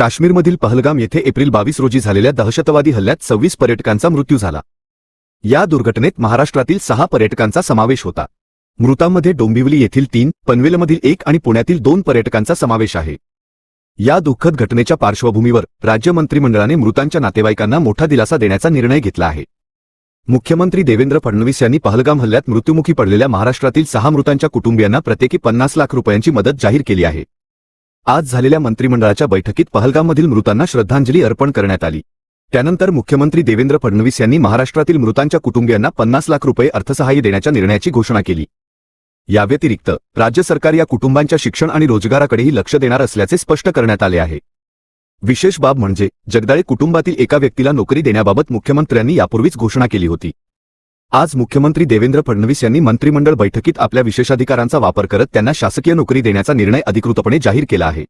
काश्मीरमधील पहलगाम येथे एप्रिल बावीस रोजी झालेल्या दहशतवादी हल्ल्यात सव्वीस पर्यटकांचा मृत्यू झाला. या दुर्घटनेत महाराष्ट्रातील सहा पर्यटकांचा समावेश होता. मृतांमध्ये डोंबिवली येथील तीन पनवेलमधील एक आणि पुण्यातील दोन पर्यटकांचा समावेश आहे. या दुःखद घटनेच्या पार्श्वभूमीवर राज्य मंत्रिमंडळाने मृतांच्या नातेवाईकांना मोठा दिलासा देण्याचा निर्णय घेतला आहे. मुख्यमंत्री देवेंद्र फडणवीस यांनी पहलगाम हल्ल्यात मृत्युमुखी पडलेल्या महाराष्ट्रातील सहा मृतांच्या कुटुंबियांना प्रत्येकी पन्नास लाख रुपयांची मदत जाहीर केली आहे. आज झालेल्या मंत्रिमंडळाच्या बैठकीत पहलगाममधील मृतांना श्रद्धांजली अर्पण करण्यात आली. त्यानंतर मुख्यमंत्री देवेंद्र फडणवीस यांनी महाराष्ट्रातील मृतांच्या कुटुंबियांना पन्नास लाख रुपये अर्थसहाय्य देण्याच्या निर्णयाची घोषणा केली. याव्यतिरिक्त राज्य सरकार या कुटुंबांच्या शिक्षण आणि रोजगाराकडेही लक्ष देणार असल्याचे स्पष्ट करण्यात आले आहे. विशेष बाब म्हणजे जगदाळे कुटुंबातील एका व्यक्तीला नोकरी देण्याबाबत मुख्यमंत्र्यांनी यापूर्वीच घोषणा केली होती. आज मुख्यमंत्री देवेंद्र फडणवीस यांनी मंत्रिमंडळ बैठकीत आपल्या विशेषाधिकारांचा वापर करत त्यांना शासकीय नोकरी देण्याचा निर्णय अधिकृतपणे जाहीर केला आहे.